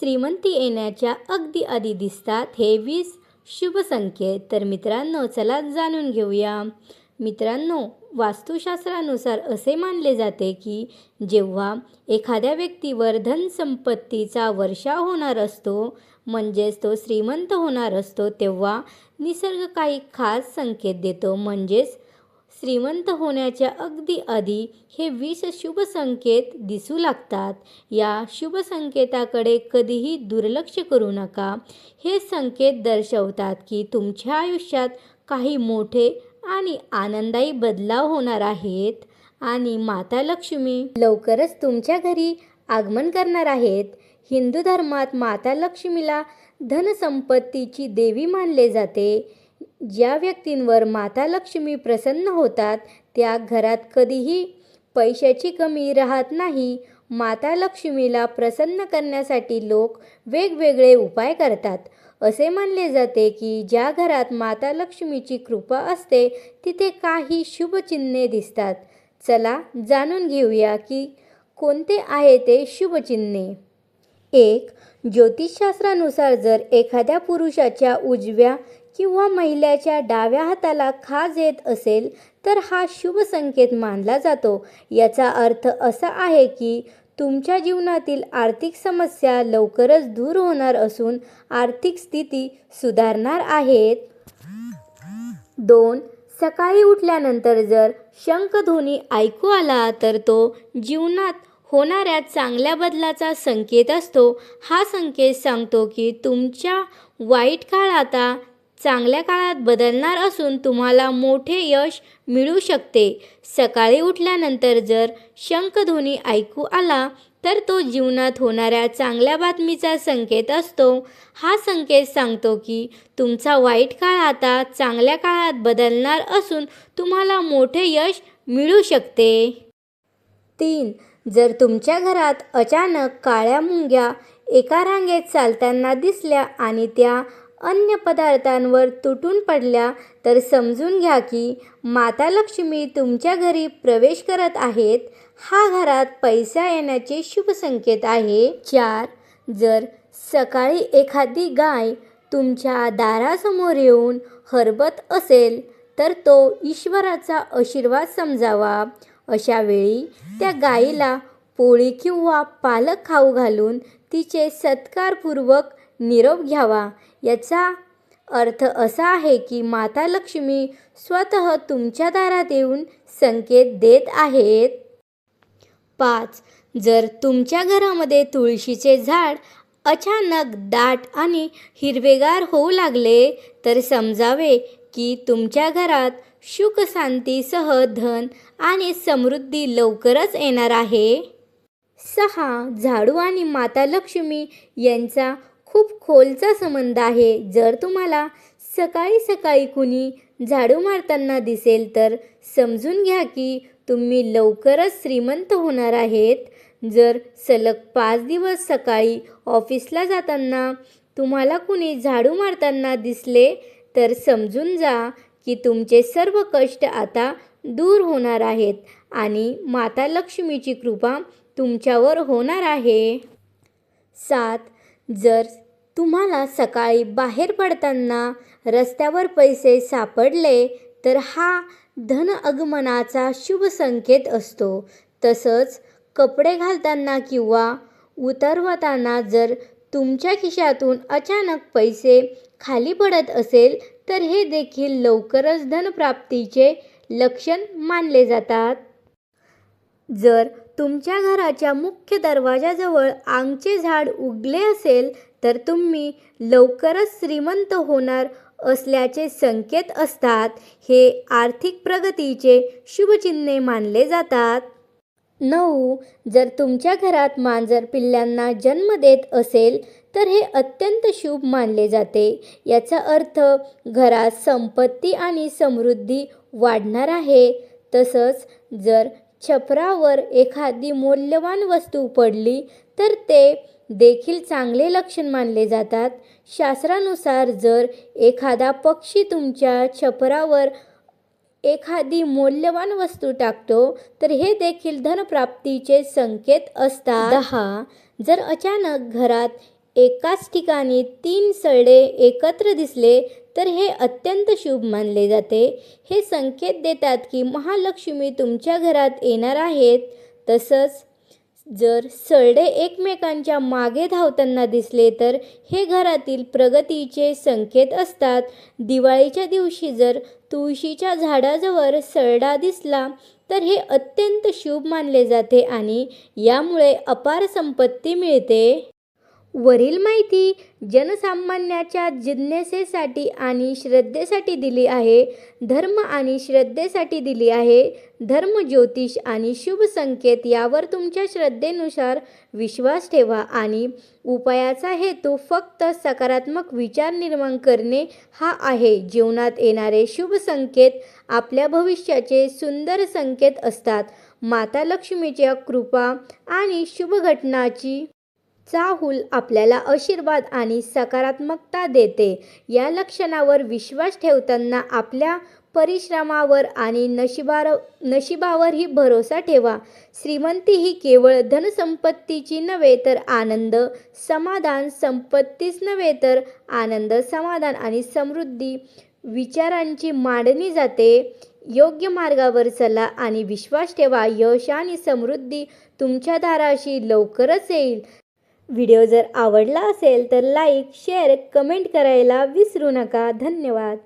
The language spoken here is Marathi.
श्रीमंती येण्याच्या अगदी आधी दिसतात हे वीस शुभ तर मित्रांनो चला जाणून घेऊया. मित्रांनो वास्तुशास्त्रानुसार असे मानले जाते की जेव्हा एखाद्या व्यक्तीवर धनसंपत्तीचा वर्षाव होणार असतो म्हणजेच तो श्रीमंत होणार असतो तेव्हा निसर्ग काही खास संकेत देतो म्हणजेच श्रीमंत होण्याच्या अगदी आधी हे वीस शुभ संकेत दिसू लागतात. या शुभ संकेताकडे कधीही दुर्लक्ष करू नका. हे संकेत दर्शवतात की तुमच्या आयुष्यात काही मोठे आणि आनंदायी बदलाव होणार आहेत. आणि माता लक्ष्मी लवकरच तुमच्या घरी आगमन करणार आहेत. हिंदू धर्मात माता लक्ष्मीला धनसंपत्तीची देवी मानले जाते. ज्या व्यक्तींवर माता लक्ष्मी प्रसन्न होतात त्या घरात कधीही पैशाची कमी राहत नाही. माता लक्ष्मीला प्रसन्न करण्यासाठी लोक वेगवेगळे उपाय करतात. असे मानले जाते की ज्या घरात माता लक्ष्मीची कृपा असते तिथे काही शुभचिन्हे दिसतात. चला जाणून घेऊया की कोणते आहे ते शुभचिन्हे एक ज्योतिषशास्त्रानुसार जर एखाद्या पुरुषाच्या उजव्या किंवा महिलेच्या डाव्या हाताला खाज येत असेल तर हा शुभ संकेत मानला जातो. याचा अर्थ असा आहे की तुमच्या जीवनातील आर्थिक समस्या लवकरच दूर होणार असून आर्थिक स्थिती सुधारणार आहेत. दोन सकाळी उठल्यानंतर जर शंखध्वनी ऐकू आला तर तो जीवनात होणाऱ्या चांगल्या बदलाचा संकेत असतो. हा संकेत सांगतो की तुमच्या वाईट काळ आता चांगल्या काळात बदलणार असून तुम्हाला मोठे यश मिळू शकते. सकाळी उठल्यानंतर जर शंखध्वनी ऐकू आला तर तो जीवनात होणाऱ्या चांगल्या बातमीचा संकेत असतो. हा संकेत सांगतो की तुमचा वाईट काळ आता चांगल्या काळात बदलणार असून तुम्हाला मोठे यश मिळू शकते. तीन. जर तुमच्या घरात अचानक काळ्या मुंग्या एका रांगेत चालताना दिसल्या आणि त्या अन्य पदार्थांवर तुटून पडल्या तर समजून घ्या की माता लक्ष्मी तुमच्या घरी प्रवेश करत आहेत. हा घरात पैसा येण्याचे शुभ संकेत आहे. चार जर सकाळी एखादी गाय तुमच्या दारासमोर येऊन हरबत असेल तर तो ईश्वराचा आशीर्वाद समजावा. अशा वेळी त्या गायीला पोळी किंवा पालक खाऊ घालून तिचे सत्कारपूर्वक निरोप घ्यावा. याचा अर्थ असा आहे की माता लक्ष्मी स्वतः तुमच्या दारात येऊन संकेत देत आहेत. पाच. जर तुमच्या घरामध्ये तुळशीचे झाड अचानक दाट आणि हिरवेगार होऊ लागले तर समजावे की तुमच्या घरात सुख शांतीसह धन आणि समृद्धी लवकरच येणार आहे. सहा. झाडू आणि माता लक्ष्मी यांचा खूप खोलचा संबंध आहे. जर तुम्हाला सकाळी सकाळी कुणी झाडू मारताना दिसेल तर समजून घ्या की तुम्ही लवकरच श्रीमंत होणार आहेत. जर सलग पाच दिवस सकाळी ऑफिसला जाताना तुम्हाला कुणी झाडू मारताना दिसले तर समजून जा की तुमचे सर्व कष्ट आता दूर होणार आहेत आणि माता लक्ष्मीची कृपा तुमच्यावर होणार आहे. सात जर तुम्हाला सकाळी बाहेर पडताना रस्त्यावर पैसे सापडले तर हा धन आगमनाचा शुभ संकेत असतो. तसंच कपडे घालताना किंवा उतरवताना जर तुमच्या खिशातून अचानक पैसे खाली पडत असेल तर हे देखील लवकरच धनप्राप्तीचे लक्षण मानले जातात. जर तुमच्या घराच्या मुख्य दरवाजाजवळ आंगचे झाड उगले असेल तर तुम्ही लवकरच श्रीमंत होणार असल्याचे संकेत असतात. हे आर्थिक प्रगतीचे शुभचिन्हे मानले जातात. नऊ. जर तुमच्या घरात मांजर पिल्लांना जन्म देत असेल तर हे अत्यंत शुभ मानले जाते. याचा अर्थ घरात संपत्ती आणि समृद्धी वाढणार आहे. तसंच जर छपरावर एखादी मौल्यवान वस्तू पडली तर ते देखील चांगले लक्षण मानले जातात. शास्त्रानुसार जर एखादा पक्षी तुमच्या छपरावर एखादी मौल्यवान वस्तू टाकतो तर हे देखील धनप्राप्तीचे संकेत असतात. दहा. जर अचानक घरात एकाच ठिकाणी तीन सडे एकत्र दिसले तर हे अत्यंत शुभ मानले जाते. हे संकेत देतात की महालक्ष्मी तुमच्या घरात येणार आहेत. तसंच जर सरडे एकमेकांच्या मागे धावताना दिसले तर हे घरातील प्रगतीचे संकेत असतात. दिवाळीच्या दिवशी जर तुळशीच्या झाडाजवळ सरडा दिसला तर हे अत्यंत शुभ मानले जाते आणि यामुळे अपार संपत्ती मिळते. वरील माहिती जनसामान्याच्या जिज्ञासेसाठी आणि श्रद्धेसाठी दिली आहे. धर्म आणि श्रद्धेसाठी दिली आहे. धर्म ज्योतिष आणि शुभ संकेत यावर तुमच्या श्रद्धेनुसार विश्वास ठेवा आणि उपायाचा हेतू फक्त सकारात्मक विचार निर्माण करणे हा आहे. जीवनात येणारे शुभ संकेत आपल्या भविष्याचे सुंदर संकेत असतात. माता लक्ष्मीच्या कृपा आणि शुभ घटनाची चाहूल आपल्याला आशीर्वाद आणि सकारात्मकता देते. या लक्षणावर विश्वास ठेवताना आपल्या परिश्रमावर आणि नशिबार नशिबावरही भरोसा ठेवा. श्रीमंती ही केवळ धनसंपत्तीची नव्हे तर आनंद समाधान संपत्तीच नव्हे तर आनंद समाधान आणि समृद्धी विचारांची मांडणी जाते. योग्य मार्गावर चला आणि विश्वास ठेवा. यश आणि समृद्धी तुमच्या दाराशी लवकरच येईल. व्हिडिओ जर आवडला असेल तर लाईक शेअर कमेंट करायला विसरू नका. धन्यवाद.